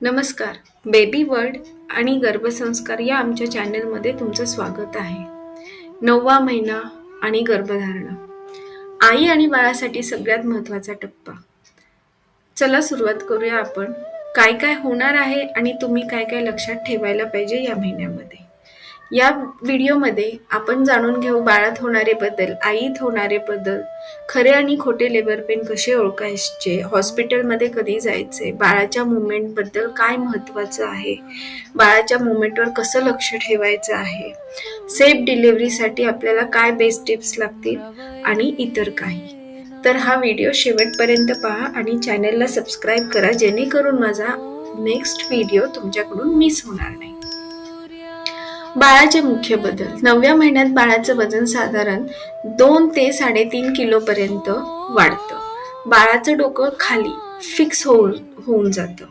नमस्कार. Baby world आणि गर्भसंस्कार या आमच्या चॅनलमध्ये तुमचं स्वागत आहे. नववा महिना आणि गर्भधारणा. आई आणि बाळासाठी सगळ्यात महत्त्वाचा टप्पा. चला सुरुवात करूया आपण. काय काय होणार आहे आणि तुम्ही काय काय लक्षात ठेवायला पाहिजे या महिन्यामध्ये? या व्हिडिओमध्ये आपण जाणून घेऊ बाळात होणारे बदल आईत होणारे बदल खरे आणि खोटे लेबर पेन कसे ओळखायचे हॉस्पिटलमध्ये कधी जायचे बाळाच्या मुवमेंटबद्दल काय महत्त्वाचं आहे बाळाच्या मुवमेंटवर कसं लक्ष ठेवायचं आहे सेफ डिलिव्हरीसाठी आपल्याला काय बेस्ट टिप्स लागतील आणि इतर काही. तर हा व्हिडिओ शेवटपर्यंत पहा आणि चॅनलला सबस्क्राईब करा जेणेकरून माझा नेक्स्ट व्हिडिओ तुमच्याकडून मिस होणार नाही. बाळाचे मुख्य बदल. नवव्या महिन्यात बाळाचं वजन साधारण दोन ते साडेतीन किलोपर्यंत वाढतं. बाळाचं डोकं खाली फिक्स होऊन होऊन जातं.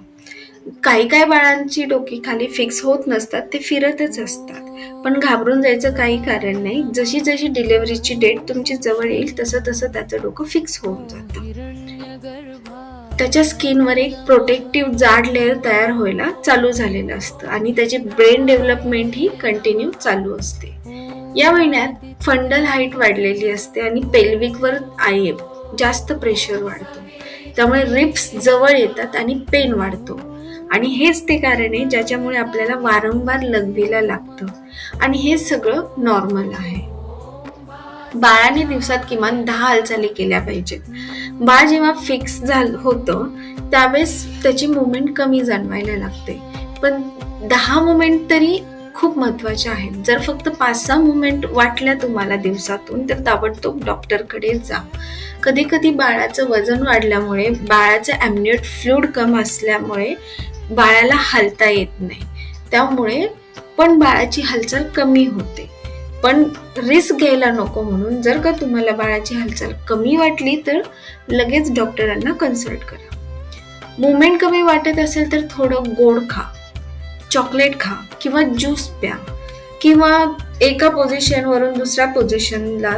काही काही बाळांची डोकी खाली फिक्स होत नसतात ते फिरतच असतात. पण घाबरून जायचं काही कारण नाही. जशी जशी डिलिव्हरीची डेट तुमची जवळ येईल तसं तसं त्याचं डोकं फिक्स होऊन जातं. त्याच्या स्किनवर एक प्रोटेक्टिव्ह जाड लेअर तयार व्हायला चालू झालेलं असतं आणि त्याची ब्रेन डेव्हलपमेंट ही कंटिन्यू चालू असते. या महिन्यात फंडल हाईट वाढलेली असते आणि पेल्विकवर आय जास्त प्रेशर वाढतो. त्यामुळे रिप्स जवळ येतात आणि पेन वाढतो. आणि हेच ते कारण आहे ज्याच्यामुळे आपल्याला वारंवार लघवीला लागतं. आणि हे सगळं नॉर्मल आहे. बाळाने दिवसात किमान दहा हालचाली केल्या पाहिजेत. बाळ जेव्हा फिक्स झालं होतं त्यावेळेस त्याची मुवमेंट कमी जाणवायला लागते. पण दहा मुवमेंट तरी खूप महत्त्वाच्या आहेत. जर फक्त पाच सहा मुवमेंट वाटल्या तुम्हाला दिवसातून तर ताबडतोब डॉक्टरकडे जा. कधी कधी बाळाचं वजन वाढल्यामुळे बाळाचं ॲम्युनेट फ्लूड कम असल्यामुळे बाळाला हालता येत नाही. त्यामुळे पण बाळाची हालचाल कमी होते. पण रिस्क घ्यायला नको म्हणून जर का तुम्हाला बाळाची हालचाल कमी वाटली तर लगेच डॉक्टरांना कन्सल्ट करा. मुवमेंट कमी वाटत असेल तर थोडं गोड खा चॉकलेट खा किंवा ज्यूस प्या किंवा एका पोझिशनवरून दुसऱ्या पोझिशनला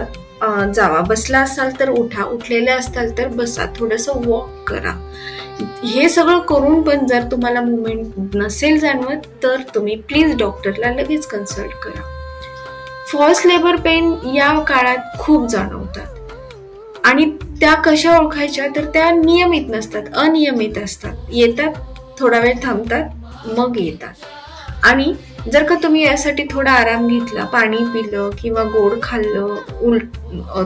जावा. बसला असाल तर उठा उठलेले असाल तर बसा थोडंसं वॉक करा. हे सगळं करून पण जर तुम्हाला मुवमेंट नसेल जाणवत तर तुम्ही प्लीज डॉक्टरला लगेच कन्सल्ट करा. फॉल्स लेबर पेन या काळात खूप जाणवतात. आणि त्या कशा ओळखायच्या? तर त्या नियमित नसतात अनियमित असतात. येतात थोडा वेळ थांबतात मग येतात. आणि जर का तुम्ही यासाठी थोडा आराम घेतला पाणी पिलं किंवा गोड खाल्लं उल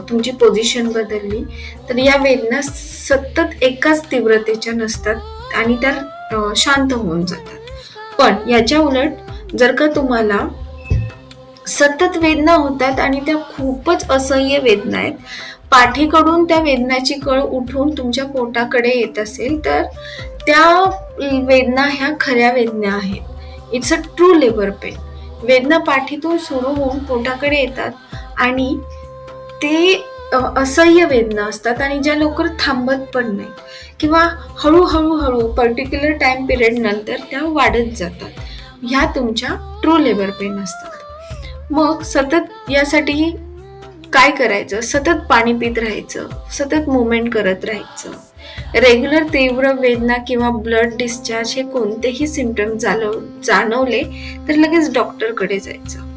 तुमची पोझिशन बदलली तर या वेदना सतत एकाच तीव्रतेच्या नसतात आणि त्या शांत होऊन जातात. पण याच्या उलट जर का तुम्हाला सतत वेदना होतात आणि त्या खूपच असह्य वेदना आहेत. पाठीकडून त्या वेदनाची कळ उठून तुमच्या पोटाकडे येत असेल तर त्या वेदना ह्या खऱ्या वेदना आहेत. It's a true labour pain वेदना पाठीतून सुरू होऊन पोटाकडे येतात आणि ते असह्य वेदना असतात आणि ज्या लवकर थांबत पण नाही किंवा हळूहळू हळू पर्टिक्युलर टाइम पिरियड नंतर त्या वाढत जातात. ह्या तुमच्या ट्रू लेबर पेन असतात. मग सतत यासाठी काय करायचं? सतत पाणी पित राहायचं सतत मुवमेंट करत राहायचं. रेग्युलर तीव्र वेदना किंवा ब्लड डिस्चार्ज हे कोणतेही सिमटम जाणवले तर लगेच डॉक्टरकडे जायचं.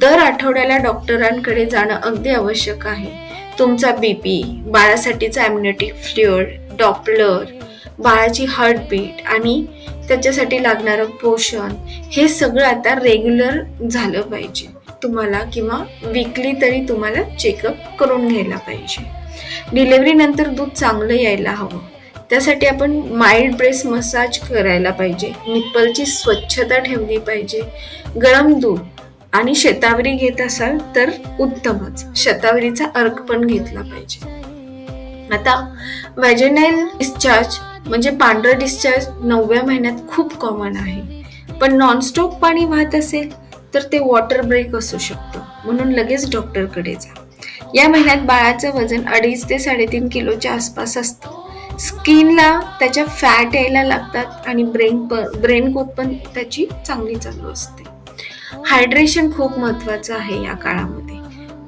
दर आठवड्याला डॉक्टरांकडे जाणं अगदी आवश्यक आहे. तुमचा बी पी बाळासाठीचा ॲम्युनेटिक फ्ल्युअड डॉपलर बाळाची हार्टबीट आणि त्याच्यासाठी लागणारं पोषण हे सगळं आता रेग्युलर झालं पाहिजे. तुम्हाला किंवा विकली तरी तुम्हाला चेकअप करून घ्यायला पाहिजे. डिलेवरी नंतर दूध चांगलं यायला हवं. त्यासाठी आपण माइल्ड ब्रेस मसाज करायला पाहिजे. निप्पलची स्वच्छता ठेवली पाहिजे. गरम दूध आणि शतावरी घेत असाल तर उत्तमच. शतावरीचा अर्क पण घेतला पाहिजे. आता व्हॅजेनाईल डिस्चार्ज म्हणजे पांढरं डिस्चार्ज नवव्या महिन्यात खूप कॉमन आहे. पण नॉनस्टॉप पाणी वाहत असेल तर ते वॉटर ब्रेक असू शकतो. म्हणून लगेच डॉक्टरकडे जा. या महिन्यात बाळाचं वजन अडीच ते साडेतीन किलोच्या आसपास असतं. स्किनला त्याच्या फॅट यायला लागतात आणि ब्रेन ब्रेन ग्रोथ पण त्याची चांगली चालू असते. हायड्रेशन खूप महत्त्वाचं आहे या काळामध्ये.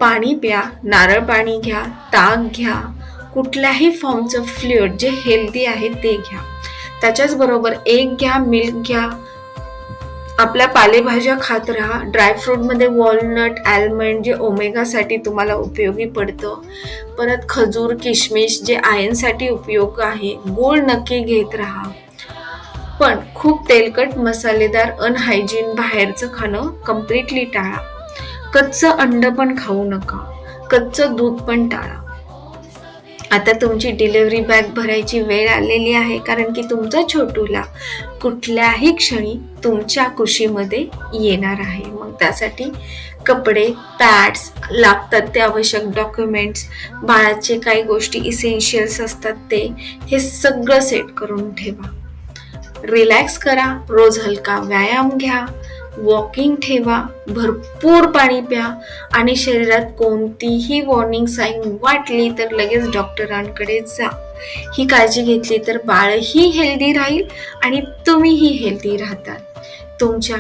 पाणी प्या नारळ पाणी घ्या ताक घ्या. कुठल्याही फॉर्मचं फ्ल्युड जे हेल्दी आहे ते घ्या. त्याच्याचबरोबर एक घ्या मिल्क घ्या. आपल्या पालेभाज्या खात राहा. ड्रायफ्रूटमध्ये वॉलनट ॲल्मंड जे ओमेगासाठी तुम्हाला उपयोगी पडतं. परत खजूर किशमिश जे आयनसाठी उपयोग आहे गोड नक्की घेत राहा. पण खूप तेलकट मसालेदार अनहायजीन बाहेरचं खाणं कम्प्लिटली टाळा. कच्चं अंड पण खाऊ नका. कच्चं दूध पण टाळा. आता तुमची डिलिव्हरी बॅग भरायची वेळ आलेली आहे कारण की तुमचा छोटूला कुठल्याही क्षणी तुमच्या कुशीमध्ये येणार आहे. मग त्यासाठी कपडे पॅड्स लागतात ते आवश्यक डॉक्युमेंट्स बाळाचे काही गोष्टी इसेन्शियल्स असतात ते हे सगळं सेट करून ठेवा. रिलॅक्स करा रोज हलका व्यायाम घ्या वॉकिंग ठेवा भरपूर पाणी प्या आणि शरीरात कोणतीही वॉर्निंग साईन वाटली तर लगेच डॉक्टरांकडे जा. ही काळजी घेतली तर बाळही हेल्दी राहील आणि तुम्हीही हेल्दी राहतात. तुमच्या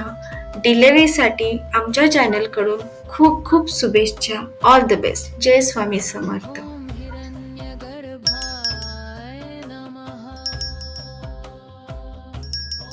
डिलेवरीसाठी आमच्या चॅनलकडून खूप खूप शुभेच्छा. ऑल द बेस्ट जय स्वामी समर्थ.